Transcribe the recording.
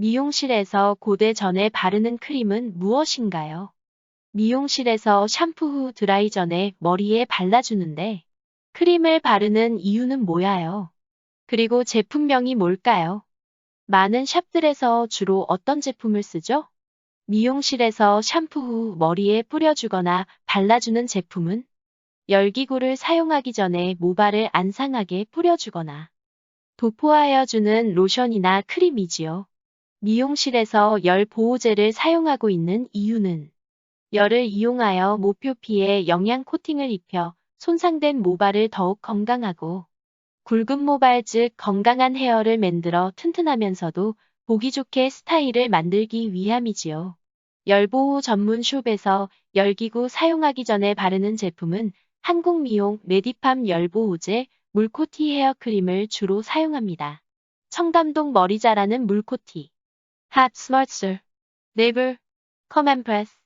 미용실에서 고대 전에 바르는 크림은 무엇인가요? 미용실에서 샴푸 후 드라이 전에 머리에 발라주는데 크림을 바르는 이유는 뭐야요? 그리고 제품명이 뭘까요? 많은 샵들에서 주로 어떤 제품을 쓰죠? 미용실에서 샴푸 후 머리에 뿌려주거나 발라주는 제품은 열기구를 사용하기 전에 모발을 안 상하게 뿌려주거나 도포하여 주는 로션이나 크림이지요. 미용실에서 열 보호제를 사용하고 있는 이유는 열을 이용하여 모표 피에 영양 코팅을 입혀 손상된 모발을 더욱 건강하고 굵은 모발 즉 건강한 헤어를 만들어 튼튼하면서도 보기 좋게 스타일을 만들기 위함이지요. 열보호 전문 숍에서 열기구 사용하기 전에 바르는 제품은 한국미용 메디팜 열보호제 물코티 헤어크림을 주로 사용합니다. 청담동 머리 자라는 물코티 핫 스마트 네블 컴앤프레스